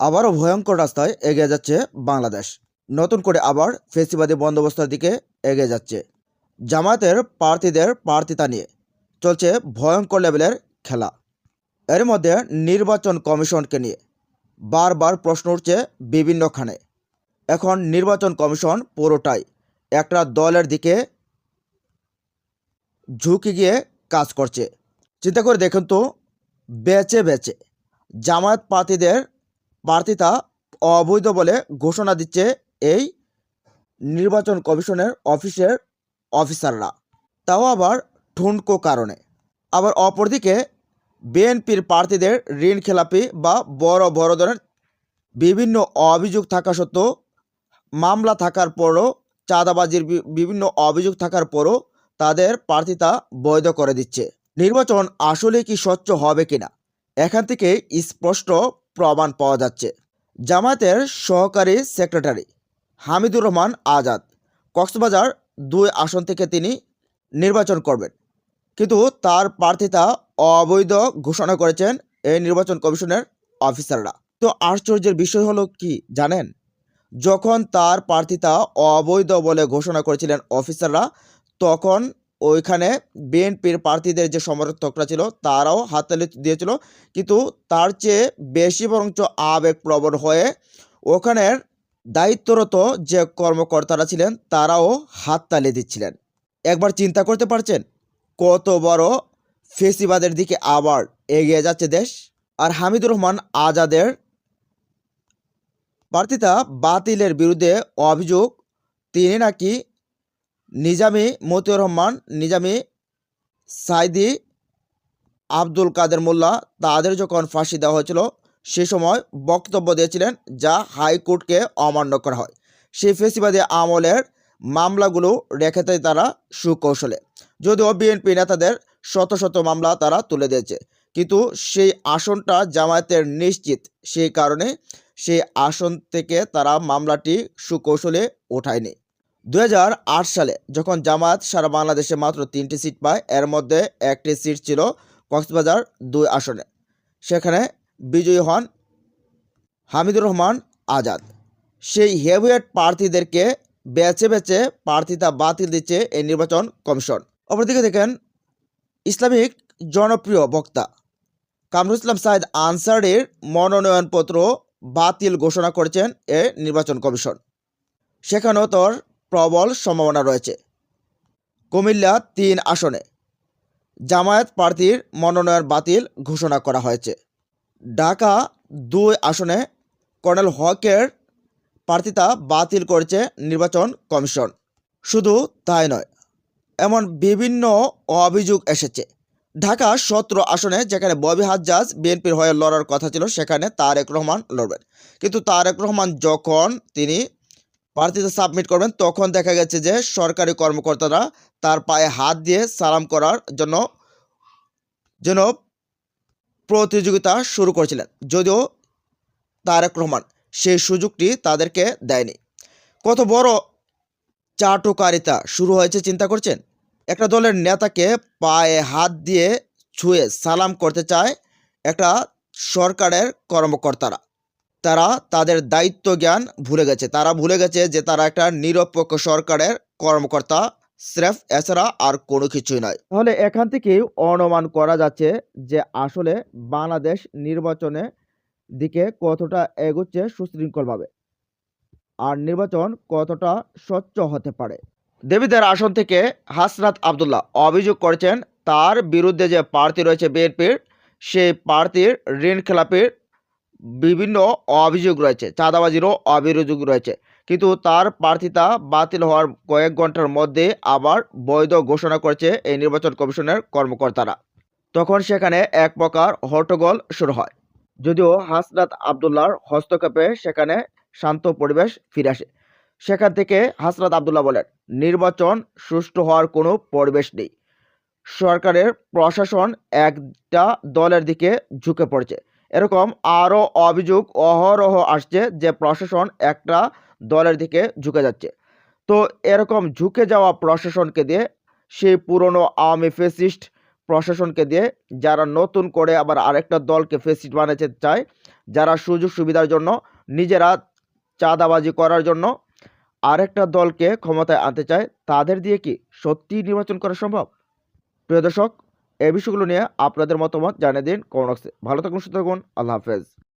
আবারও ভয়ঙ্কর রাস্তায় এগিয়ে যাচ্ছে বাংলাদেশ। নতুন করে আবার ফেসিবাদী বন্দোবস্তের দিকে এগিয়ে যাচ্ছে। জামায়াতের প্রার্থীদের প্রার্থিতা নিয়ে চলছে ভয়ঙ্কর লেভেলের খেলা। এর মধ্যে নির্বাচন কমিশনকে নিয়ে বারবার প্রশ্ন উঠছে বিভিন্নখানে। এখন নির্বাচন কমিশন পুরোটাই একটা দলের দিকে ঝুঁকে গিয়ে কাজ করছে। চিন্তা করে দেখুন তো, বেচে বেচে জামায়াত প্রার্থীদের প্রার্থিতা অবৈধ বলে ঘোষণা দিচ্ছে এই নির্বাচন কমিশনের অফিসের অফিসাররা। তাও আবার ঠুনকো কারণে। আবার অপরদিকে বিএনপির প্রার্থীদের ঋণ খেলাপি বা বড় বড় ধরনের বিভিন্ন অভিযোগ থাকা সত্ত্বেও মামলা থাকার পরও, চাঁদাবাজির বিভিন্ন অভিযোগ থাকার পরও তাদের প্রার্থিতা বৈধ করে দিচ্ছে। নির্বাচন আসলে কি স্বচ্ছ হবে কিনা? এখান থেকে স্পষ্ট প্রমাণ পাওয়া যাচ্ছে। জামায়াতের সহকারী সেক্রেটারি হামিদুর রহমান আজাদ কক্সবাজার দুই আসন থেকে তিনি নির্বাচন করবেন। কিন্তু তার প্রার্থিতা অবৈধ ঘোষণা করেছেন এই নির্বাচন কমিশনের অফিসাররা। তো আশ্চর্যের বিষয় হলো কি জানেন? যখন তার প্রার্থিতা অবৈধ বলে ঘোষণা করেছিলেন অফিসাররা, তখন ওইখানে বিএনপির প্রার্থীদের যে সমর্থকরা ছিল, তারাও হাততালি দিয়েছিল। কিন্তু তার চেয়ে বেশি বরঞ্চ আবেগপ্রবণ হয়ে ওখানের দায়িত্বরত যে কর্মকর্তারা ছিলেন, তারাও হাততালি দিচ্ছিলেন। একবার চিন্তা করতে পারছেন কত বড় ফেসিবাদের দিকে আবার এগিয়ে যাচ্ছে দেশ? আর হামিদুর রহমান আজাদের প্রার্থিতা বাতিলের বিরুদ্ধে অভিযোগ, তিনি নাকি নিজামি মতিউর রহমান, নিজামি সাইদি আব্দুল কাদের মোল্লা, তাদের যখন ফাঁসি দেওয়া হয়েছিল, সে সময় বক্তব্য দিয়েছিলেন যা হাইকোর্টকে অমান্য করা হয়। সেই ফেসিবাদী আমলের মামলাগুলো রেখে দেয় তারা সুকৌশলে। যদিও বিএনপি নেতাদের শত শত মামলা তারা তুলে দিয়েছে, কিন্তু সেই আসনটা জামায়াতের নিশ্চিত। সেই কারণে সেই আসন থেকে তারা মামলাটি সুকৌশলে ওঠায়নি। দুই হাজার আট সালে যখন জামায়াত সারা বাংলাদেশে মাত্র তিনটি সিট পায়, এর মধ্যে একটি সিট ছিল কক্সবাজার দুই আসনে। সেখানে বিজয়ী হন হামিদুর রহমান আজাদ। সেই হেভিয়েট প্রার্থীদেরকে বেছে বেছে প্রার্থিতা বাতিল দিচ্ছে এই নির্বাচন কমিশন। অপরদিকে দেখেন ইসলামিক জনপ্রিয় বক্তা কামরুল ইসলাম সাইদ আনসারির মনোনয়নপত্র বাতিল ঘোষণা করেছেন এ নির্বাচন কমিশন। সেখানেও তোর প্রবল সম্ভাবনা রয়েছে। কুমিল্লা তিন আসনে জামায়াত প্রার্থীর মনোনয়ন বাতিল ঘোষণা করা হয়েছে। ঢাকা দুই আসনে কর্নেল হকের প্রার্থিতা বাতিল করেছে নির্বাচন কমিশন। শুধু তাই নয়, এমন বিভিন্ন অভিযোগ এসেছে। ঢাকা সতেরো আসনে যেখানে ববি হাজ্জাজ বিএনপির হয়ে লড়ার কথা ছিল, সেখানে তারেক রহমান লড়বেন। কিন্তু তারেক রহমান যখন তিনি প্রার্থীতা সাবমিট করবেন, তখন দেখা গেছে যে সরকারি কর্মকর্তারা তার পায়ে হাত দিয়ে সালাম করার জন্য যেন প্রতিযোগিতা শুরু করেছিলেন। যদিও তারেক রহমান সেই সুযোগটি তাদেরকে দেয়নি। কত বড় চাটুকারিতা শুরু হয়েছে, চিন্তা করছেন? একটা দলের নেতাকে পায়ে হাত দিয়ে ছুঁয়ে সালাম করতে চায় একটা সরকারের কর্মকর্তারা। তারা তাদের দায়িত্ব জ্ঞান ভুলে গেছে। তারা ভুলে গেছে যে তারা একটা নিরপেক্ষ সরকারের কর্মকর্তা, স্রেফ এছাড়া আর কোনো কিছুই নয়। তাহলে এখান থেকেই অনুমান করা যাচ্ছে যে আসলে বাংলাদেশ নির্বাচনে দিকে কতটা এগোচ্ছে সুশৃঙ্খলভাবে আর নির্বাচন কতটা স্বচ্ছ হতে পারে। দেবীদের আসন থেকে হাসনাত আবদুল্লাহ অভিযোগ করেছেন, তার বিরুদ্ধে যে প্রার্থী রয়েছে বিএনপির, সেই প্রার্থীর ঋণ খেলাপির বিভিন্ন অভিযোগ রয়েছে, চাঁদাবাজিরও অভিযোগ রয়েছে। কিন্তু তার প্রার্থিতা বাতিল হওয়ার কয়েক ঘণ্টার মধ্যে আবার বৈধ ঘোষণা করেছে এই নির্বাচন কমিশনের কর্মকর্তারা। তখন সেখানে এক প্রকার হট্টগোল শুরু হয়। যদিও হাসনাত আবদুল্লাহর হস্তক্ষেপে সেখানে শান্ত পরিবেশ ফিরে আসে। সেখান থেকে হাসনাত আবদুল্লাহ বলেন, নির্বাচন সুষ্ঠু হওয়ার কোনো পরিবেশ নেই। সরকারের প্রশাসন একটা দলের দিকে ঝুঁকে পড়েছে। এরকম আরও অভিযোগ অহরহ আসছে যে প্রশাসন একটা দলের দিকে ঝুঁকে যাচ্ছে। তো এরকম ঝুঁকে যাওয়া প্রশাসনকে দিয়ে, সেই পুরনো আওয়ামী ফেসিস্ট প্রশাসনকে দিয়ে যারা নতুন করে আবার আরেকটা দলকে ফেসিস্ট বানাতে চায়, যারা সুযোগ সুবিধার জন্য, নিজেরা চাঁদাবাজি করার জন্য আরেকটা দলকে ক্ষমতায় আনতে চায়, তাদের দিয়ে কি সত্যি নির্বাচন করা সম্ভব? প্রিয় দর্শক এই বিষয়গুলো নিয়ে আপনাদের মতামত জানিয়ে দিন কমেন্ট বক্সে। ভালো থাকুন থাকুন আল্লাহ হাফেজ।